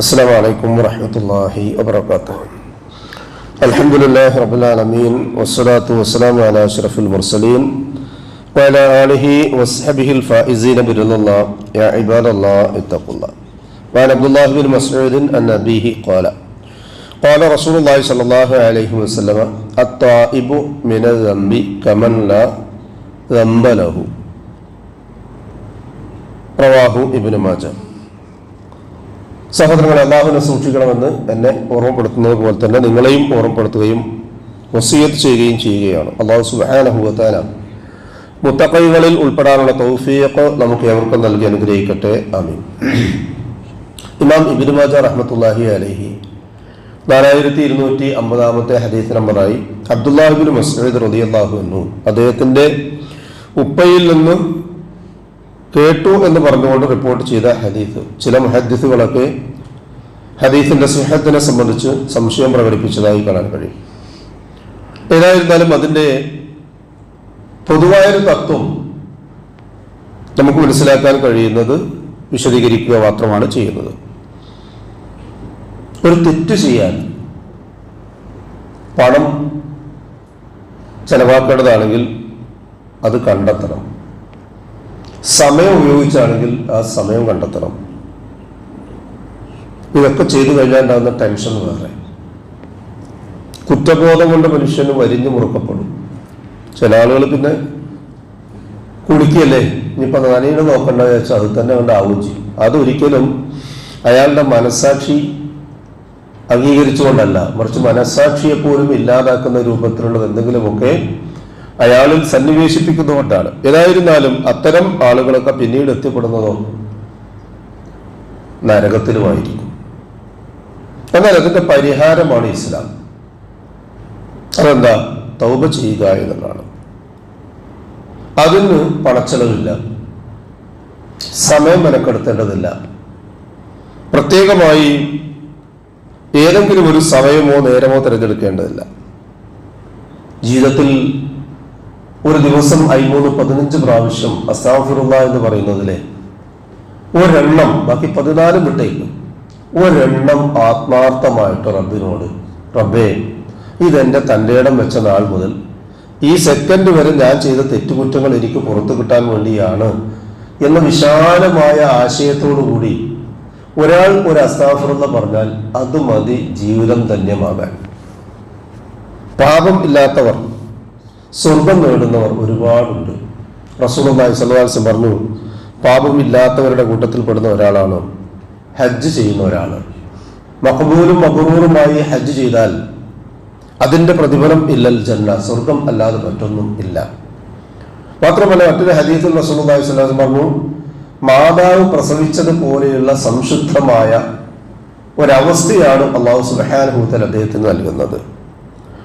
السلام عليكم ورحمة الله وبركاته الحمد لله رب العالمين والصلاة والسلام على أشرف المرسلين وعلى آله وصحبه الفائزين برضا الله يا عباد الله اتقوا الله وعن عبد الله بن مسعود أن أبيه قال قال رسول الله صلى الله عليه وسلم الطائب من الذنب كمن لا ذنب له رواه ابن ماجه സഹോദരങ്ങളെ അള്ളാഹുവിനെ സൂക്ഷിക്കണമെന്ന് എന്നെ ഓർമ്മപ്പെടുത്തുന്നത് പോലെ തന്നെ നിങ്ങളെയും ഓർമ്മപ്പെടുത്തുകയും വസീയത്ത് ചെയ്യുകയും ചെയ്യുകയാണ്. അള്ളാഹു സുബാനഹുവത്താന മുത്തക്കൈകളിൽ ഉൾപ്പെടാനുള്ള തൗഫീഖ് നമുക്ക് ഏവർക്കും നൽകി അനുഗ്രഹിക്കട്ടെ. ആമീൻ. ഇമാം ഇബിന് മാജ റഹ്മത്തുല്ലാഹി അലഹി നാലായിരത്തി ഇരുന്നൂറ്റി അമ്പതാമത്തെ ഹദീസ് നമ്പറായി അബ്ദുല്ലാഹിബിൻ മസ്ഊദ് റളിയല്ലാഹു എന്നു അദ്ദേഹത്തിന്റെ ഉപ്പയിൽ നിന്ന് കേട്ടു എന്ന് പറഞ്ഞുകൊണ്ട് റിപ്പോർട്ട് ചെയ്ത ഹദീഫ് ചില മുഹദ്ദിസുകളൊക്കെ ഹദീസിന്റെ സുഹത്തിനെ സംബന്ധിച്ച് സംശയം പ്രകടിപ്പിച്ചതായി കാണാൻ കഴിയും. ഏതായിരുന്നാലും അതിന്റെ പൊതുവായൊരു തത്വം നമുക്ക് മനസ്സിലാക്കാൻ കഴിയുന്നത് വിശദീകരിക്കുക മാത്രമാണ് ചെയ്യുന്നത്. ഒരു തെറ്റ് ചെയ്യാൻ പണം ചെലവാക്കേണ്ടതാണെങ്കിൽ അത് കണ്ടെത്തണം. സമയം ഉപയോഗിച്ചാണെങ്കിൽ ആ സമയം കണ്ടെത്തണം. ഇതൊക്കെ ചെയ്തു കഴിഞ്ഞാണ്ടാകുന്ന ടെൻഷൻ വേറെ. കുറ്റബോധം കൊണ്ട് മനുഷ്യന് വരിഞ്ഞു മുറുക്കപ്പെടും. ചില ആളുകൾ പിന്നെ കുളിക്കല്ലേ? ഇനിയിപ്പോൾ നനീനെ നോക്കണ്ട വെച്ചാൽ അത് തന്നെ കൊണ്ട് ആവുകയും ചെയ്യും. അതൊരിക്കലും അയാളുടെ മനസാക്ഷി അംഗീകരിച്ചുകൊണ്ടല്ല. മറിച്ച് മനസാക്ഷിയെ ഇല്ലാതാക്കുന്ന രൂപത്തിലുള്ളത് എന്തെങ്കിലുമൊക്കെ അയാളിൽ സന്നിവേശിപ്പിക്കുന്നതുകൊണ്ടാണ്. ഏതായിരുന്നാലും അത്തരം ആളുകളൊക്കെ പിന്നീട് എത്തിപ്പെടുന്നതോ നരകത്തിലുമായിരിക്കും. എന്നാൽ അതിന്റെ പരിഹാരമാണ് ഇസ്ലാം. അതെന്താ? തൗബ ചെയ്യുക എന്നുള്ളതാണ് അതിന് പണച്ചെലവില്ല സമയം മെനക്കെടുത്തേണ്ടതില്ല. പ്രത്യേകമായി ഏതെങ്കിലും ഒരു സമയമോ നേരമോ തിരഞ്ഞെടുക്കേണ്ടതില്ല. ജീവിതത്തിൽ ഒരു ദിവസം അയ്മൂന്ന് പതിനഞ്ച് പ്രാവശ്യം അസ്താഫിറുള്ള എന്ന് പറയുന്നതിലെ ഒരെണ്ണം ബാക്കി പതിനാലും വിട്ടേക്ക്. ഒരെണ്ണം ആത്മാർത്ഥമായിട്ട് റബ്ബിനോട് റബ്ബേ ഇതെന്റെ തന്റെ വെച്ച നാൾ മുതൽ ഈ സെക്കൻഡ് വരെ ഞാൻ ചെയ്ത തെറ്റുകുറ്റങ്ങൾ എനിക്ക് പുറത്തു കിട്ടാൻ വേണ്ടിയാണ് എന്ന വിശാലമായ ആശയത്തോടു കൂടി ഒരാൾ ഒരു അസ്താഫിറുള്ള പറഞ്ഞാൽ അത് മതി ജീവിതം ധന്യമാകാൻ. പാപം ഇല്ലാത്തവർ സ്വർഗം നേടുന്നവർ ഒരുപാടുണ്ട്. റസൂലുള്ളാഹി സ്വല്ലല്ലാഹു പറഞ്ഞു പാപമില്ലാത്തവരുടെ കൂട്ടത്തിൽ പെടുന്ന ഒരാളാണ് ഹജ്ജ് ചെയ്യുന്ന ഒരാൾ മഖബൂലും മബറൂറുമായി ഹജ്ജ് ചെയ്താൽ അതിന്റെ പ്രതിഫലം ഇല്ലൽ ജന്ന സ്വർഗം അല്ലാതെ മറ്റൊന്നും ഇല്ല. മാത്രമല്ല മറ്റൊരു ഹദീസിൽ റസൂലുള്ളാഹി സ്വല്ലല്ലാഹു പറഞ്ഞു മാതാവ് പ്രസവിച്ചത് പോലെയുള്ള സംശുദ്ധമായ ഒരവസ്ഥയാണ് അള്ളാഹു സുബ്ഹാനഹു തആല അദ്ദേഹത്തിന് നൽകുന്നത്.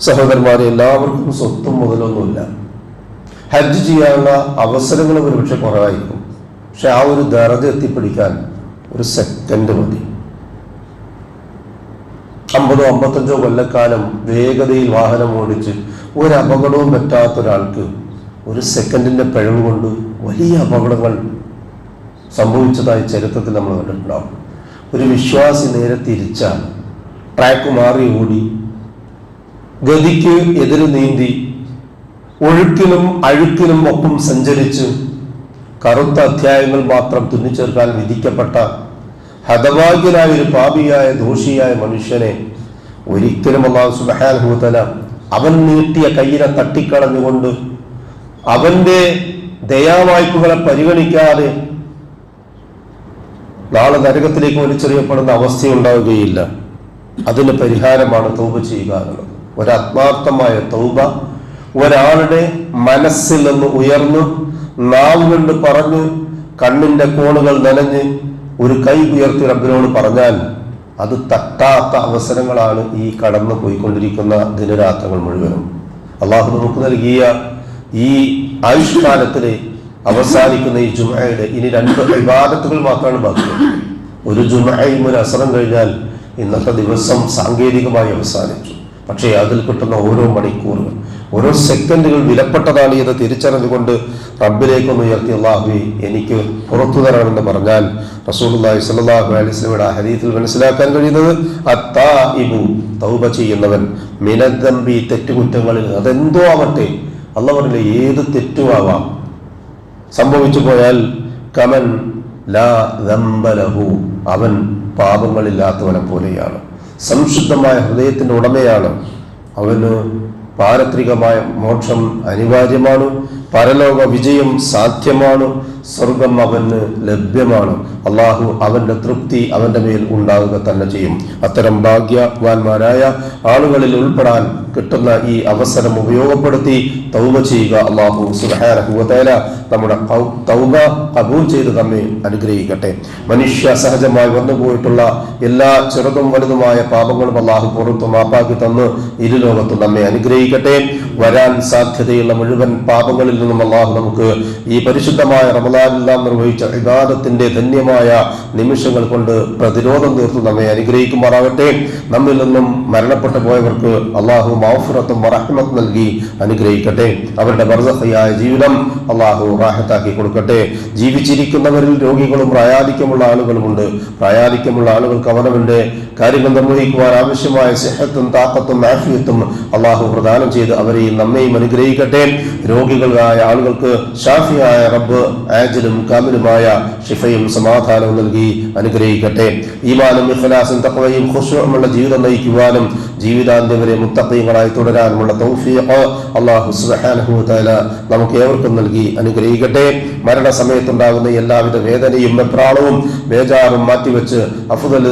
സഹോദരന്മാരെ എല്ലാവർക്കും സ്വത്തും മുതലൊന്നുമില്ല. ഹജ്ജ് ചെയ്യാനുള്ള അവസരങ്ങൾ ഒരുപക്ഷെ കുറവായിരിക്കും. പക്ഷെ ആ ഒരു ദറജ എത്തിപ്പിടിക്കാൻ ഒരു സെക്കൻഡ് മതി. അമ്പതോ അമ്പത്തഞ്ചോ കൊല്ലക്കാലം വേഗതയിൽ വാഹനം ഓടിച്ച് ഒരു അപകടവും പറ്റാത്ത ഒരാൾക്ക് ഒരു സെക്കൻഡിന്റെ പിഴവ് കൊണ്ട് വലിയ അപകടങ്ങൾ സംഭവിച്ചതായി ചരിത്രത്തിൽ നമ്മൾ കണ്ടിട്ടുണ്ടാവും. ഒരു വിശ്വാസി നേരെ തിരിച്ചാണ്. ട്രാക്ക് മാറി ഓടി ഗതിക്ക് എതിര് നീന്തി ഒഴുക്കിലും അഴുക്കിലും ഒപ്പം സഞ്ചരിച്ച് കറുത്ത അധ്യായങ്ങൾ മാത്രം തുന്നിച്ചേർക്കാൻ വിധിക്കപ്പെട്ട ഹതഭാഗ്യനായ ഒരു പാപിയായ ദോഷിയായ മനുഷ്യനെ ഒരിക്കലും അള്ളാഹു സുബഹാനുഭൂതല അവൻ നീട്ടിയ കയ്യിനെ തട്ടിക്കളഞ്ഞുകൊണ്ട് അവന്റെ ദയാവായ്പകളെ പരിഗണിക്കാതെ നാളെ നരകത്തിലേക്ക് വലിച്ചെറിയപ്പെടുന്ന അവസ്ഥയുണ്ടാവുകയില്ല. അതിന് പരിഹാരമാണ് തൗബ ചെയ്യുക എന്നുള്ളത്. ഒരാത്മാർത്ഥമായ തൗബ ഒരാളുടെ മനസ്സിൽ നിന്ന് ഉയർന്നു നാവ് കൊണ്ട് പറഞ്ഞു കണ്ണിന്റെ കോണുകൾ നനഞ്ഞ് ഒരു കൈ ഉയർത്തി റബ്ബിനോട് പറഞ്ഞാൽ അത് തട്ടാത്ത അവസരങ്ങളാണ് ഈ കടന്നു പോയിക്കൊണ്ടിരിക്കുന്ന ദിനരാത്രങ്ങൾ മുഴുവനും. അള്ളാഹു നമുക്ക് നൽകിയ ഈ ആയുഷ്കാലത്തിലെ അവസാനിക്കുന്ന ഈ ജുമയുടെ ഇനി രണ്ട് വിവാദത്തുകൾ മാത്രമാണ് ബാക്കിയുള്ളത് ഒരു ജുമയും ഒരു അസറം കഴിഞ്ഞാൽ ഇന്നത്തെ ദിവസം സാങ്കേതികമായി അവസാനിച്ചു. പക്ഷേ അതിൽ കിട്ടുന്ന ഓരോ മണിക്കൂറുകൾ ഓരോ സെക്കൻഡുകൾ വിലപ്പെട്ടതാണ് ഇത് തിരിച്ചറിഞ്ഞുകൊണ്ട് റബ്ബിലേക്കൊന്ന് ഉയർത്തി അള്ളാഹു എനിക്ക് പുറത്തു തരണമെന്ന് പറഞ്ഞാൽ റസൂലുള്ളാഹി സ്വല്ലല്ലാഹു അലൈഹി വസല്ലമയുടെ ഹരീത്തിൽ മനസ്സിലാക്കാൻ കഴിയുന്നത് അത്താഇബു തൗബ ചെയ്യുന്നവൻ. മിനദ്ദംബി തെറ്റുകുറ്റങ്ങളിൽ അതെന്തോ ആവട്ടെ അള്ളവരിലെ ഏത് തെറ്റുമാവാം സംഭവിച്ചു പോയാൽ കമൻ ലാ ദമ്പലഹു അവൻ പാപങ്ങളില്ലാത്തവനെ പോലെയാണ്. സംശുദ്ധമായ ഹൃദയത്തിന്റെ ഉടമയാണ്. അവന് പാരത്രികമായ മോക്ഷം അനിവാര്യമാണ്. പരലോക വിജയം സാധ്യമാണ്. സ്വർഗം അവന് ലഭ്യമാണ്. അള്ളാഹു അവന്റെ തൃപ്തി അവന്റെ മേൽ ഉണ്ടാകുക തന്നെ ചെയ്യും. അത്തരം ഭാഗ്യവാന്മാരായ ആളുകളിൽ ഉൾപ്പെടാൻ കിട്ടുന്ന ഈ അവസരം ഉപയോഗപ്പെടുത്തി തൗബ ചെയ്യുക അള്ളാഹു സുഹാനഹുവതേല നമ്മുടെ തൗബ കബൂൽ ചെയ്ത് നമ്മെ അനുഗ്രഹിക്കട്ടെ. മനുഷ്യ സഹജമായി വന്നുപോയിട്ടുള്ള എല്ലാ ചെറുതും വലുതുമായ പാപങ്ങളും അള്ളാഹു പുറത്തു മാപ്പാക്കി തന്ന് ഇരുലോകത്ത് നമ്മെ അനുഗ്രഹിക്കട്ടെ. വരാൻ സാധ്യതയുള്ള മുഴുവൻ പാപങ്ങളിൽ നിന്നും അള്ളാഹു നമുക്ക് ഈ പരിശുദ്ധമായ റമദാനിൽ നാം നിർവഹിച്ച ഇതാദത്തിന്റെ ധന്യമായ നിമിഷങ്ങൾ കൊണ്ട് പ്രതിരോധം തീർത്ത് നമ്മെ അനുഗ്രഹിക്കുമാറാകട്ടെ. നമ്മിൽ നിന്നും മരണപ്പെട്ടു പോയവർക്ക് അള്ളാഹു മൗഫുറത്തും റഹ്മത്ത് നൽകി അനുഗ്രഹിക്കട്ടെ. അവരുടെ ബർസഹയായ ജീവിതം അള്ളാഹു റാഹത്താക്കി കൊടുക്കട്ടെ. ജീവിച്ചിരിക്കുന്നവരിൽ രോഗികളും പ്രായാധിക്യമുള്ള ആളുകളുമുണ്ട്. പ്രായാധിക്യമുള്ള ആളുകൾക്ക് അവനവന്റെ കാര്യങ്ങൾ നിർവഹിക്കുവാൻ ആവശ്യമായ സെഹത്തും താക്കത്തും മാഫിയത്തും അള്ളാഹു പ്രദാനം ചെയ്ത് അവരെയും നമ്മെയും അനുഗ്രഹിക്കട്ടെ. രോഗികളായ ആളുകൾക്ക് ഷാഫിയായ റബ്ബ് ആജിലും കാമിലുമായ ഷിഫയും സമാധാനവും നൽകി അനുഗ്രഹിക്കട്ടെ. ഈമാനും ഇഖ്ലാസും തഖ്വയും ഖുശൂഉമുള്ള ജീവിതം നയിക്കുവാനും ജീവിതാന്ത്യം വരെ മുത്തഖീങ്ങളായി തുടരാനുമുള്ള തൗഫീഖ് തആല നമുക്ക് ഏവർക്കും നൽകി അനുഗ്രഹിക്കട്ടെ. മരണസമയത്തുണ്ടാകുന്ന എല്ലാവിധ വേദനയും വെപ്രാളവും ബേജാറും മാറ്റിവെച്ച് അഫ്ദൽ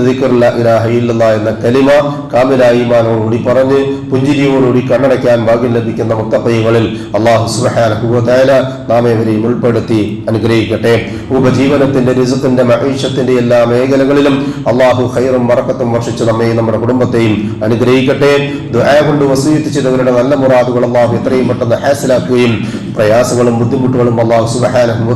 എന്ന കലിമ കാമിലായിമാനോടുകൂടി പറഞ്ഞ് പുഞ്ചിരിയോടുകൂടി കണ്ണടയ്ക്കാൻ ഭാഗ്യം ലഭിക്കുന്ന മുത്തപ്പയ്യങ്ങളിൽ അള്ളാഹു സുബ്ഹാനഹു വ തആല നാം ഏവരെയും ഉൾപ്പെടുത്തി അനുഗ്രഹിക്കട്ടെ. ഉപജീവനത്തിന്റെ രസത്തിന്റെ മഹീഷത്തിന്റെ എല്ലാ മേഖലകളിലും അള്ളാഹു ഖൈറും വറക്കത്തും വർഷിച്ച് നമ്മെയും നമ്മുടെ കുടുംബത്തെയും അനുഗ്രഹിക്കട്ടെ ദുആ കൊണ്ട് വസീയത്ത് ചെയ്തവരുടെ നല്ല മുറാദുകൾ അള്ളാഹു എത്രയും പെട്ടെന്ന് ഹാസിലാക്കുകയും പ്രയാസങ്ങളും ബുദ്ധിമുട്ടുകളും അള്ളാഹു സുബ്ഹാനഹു വ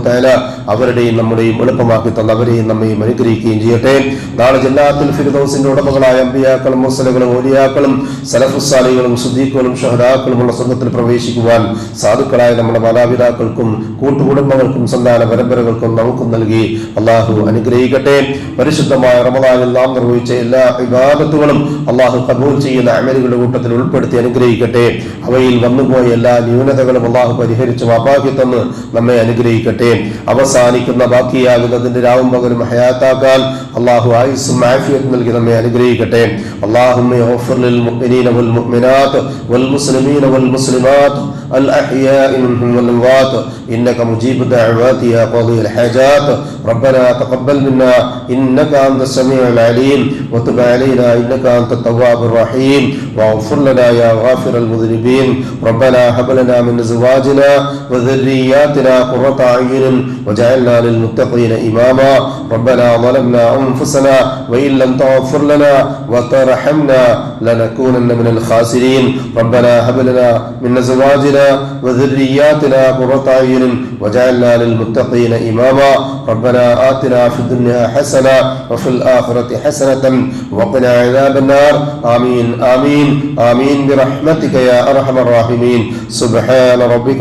അവരുടെയും നമ്മുടെയും എളുപ്പമാക്കി തന്ന അവരെയും നമ്മയും അനുഗ്രഹിക്കുകയും ചെയ്യട്ടെ. നാളെ ജില്ലാത്തിൽ ഫിർദൗസിന്റെ ഉടമകളായ അമ്പിയാക്കളും മുസലുകളും ഓലിയാക്കളും സലഫുസാലികളും സുദ്ദീഖുകളും ഷഹദാക്കളുമുള്ള സംഘത്തിൽ പ്രവേശിക്കുവാൻ സാധുക്കളായ നമ്മുടെ മാതാപിതാക്കൾക്കും കൂട്ടുകുടുംബങ്ങൾക്കും സന്താന പരമ്പരകൾക്കും നമുക്കും നൽകി അള്ളാഹു അനുഗ്രഹിക്കട്ടെ. പരിശുദ്ധമായ റമദാനിൽ നാം നിർവഹിച്ച എല്ലാ വിവാദത്തുകളും അള്ളാഹു കബൂൽ ചെയ്യുന്ന അമലുകളുടെ കൂട്ടത്തിൽ ഉൾപ്പെടുത്തി അനുഗ്രഹിക്കട്ടെ. അവയിൽ വന്നുപോയ എല്ലാ ന്യൂനതകളും അള്ളാഹു പരിഹരിച്ച് മാപ്പാക്കി തന്ന് നമ്മെ അനുഗ്രഹിക്കട്ടെ അവസാനിക്കുന്ന ബാക്കിയാകുന്നതിന്റെ രാവും പകലും ഹയാത്താക്കാൻ അള്ളാഹു ആയുസ്സും ആഫിയത്തും നൽകി നമ്മെ അനുഗ്രഹിക്കട്ടെ اللهم اغفر للمؤمنين والمؤمنات والمسلمين والمسلمات الأحياء منهم والأموات إنك مجيب الدعوات يا قاضي الحاجات ربنا تقبل منا إنك أنت السميع العليم وتب علينا إنك أنت التواب الرحيم واغفر لنا يا غافر المذنبين ربنا هب لنا من أزواجنا وذرياتنا قرة أعين وجعلنا للمتقين إماما. ربنا ظلمنا أنفسنا وإن لم تغفر لنا وترحمنا لنكونن من الخاسرين. ربنا هب لنا من أزواجنا وذرياتنا قرة أعين وجعلنا للمتقين إماما. ربنا آتنا في الدنيا حسنة وفي الآخرة حسنة وقنا عذاب النار. آمين آمين آمين برحمتك يا أرحم الراحمين. سبحان ربك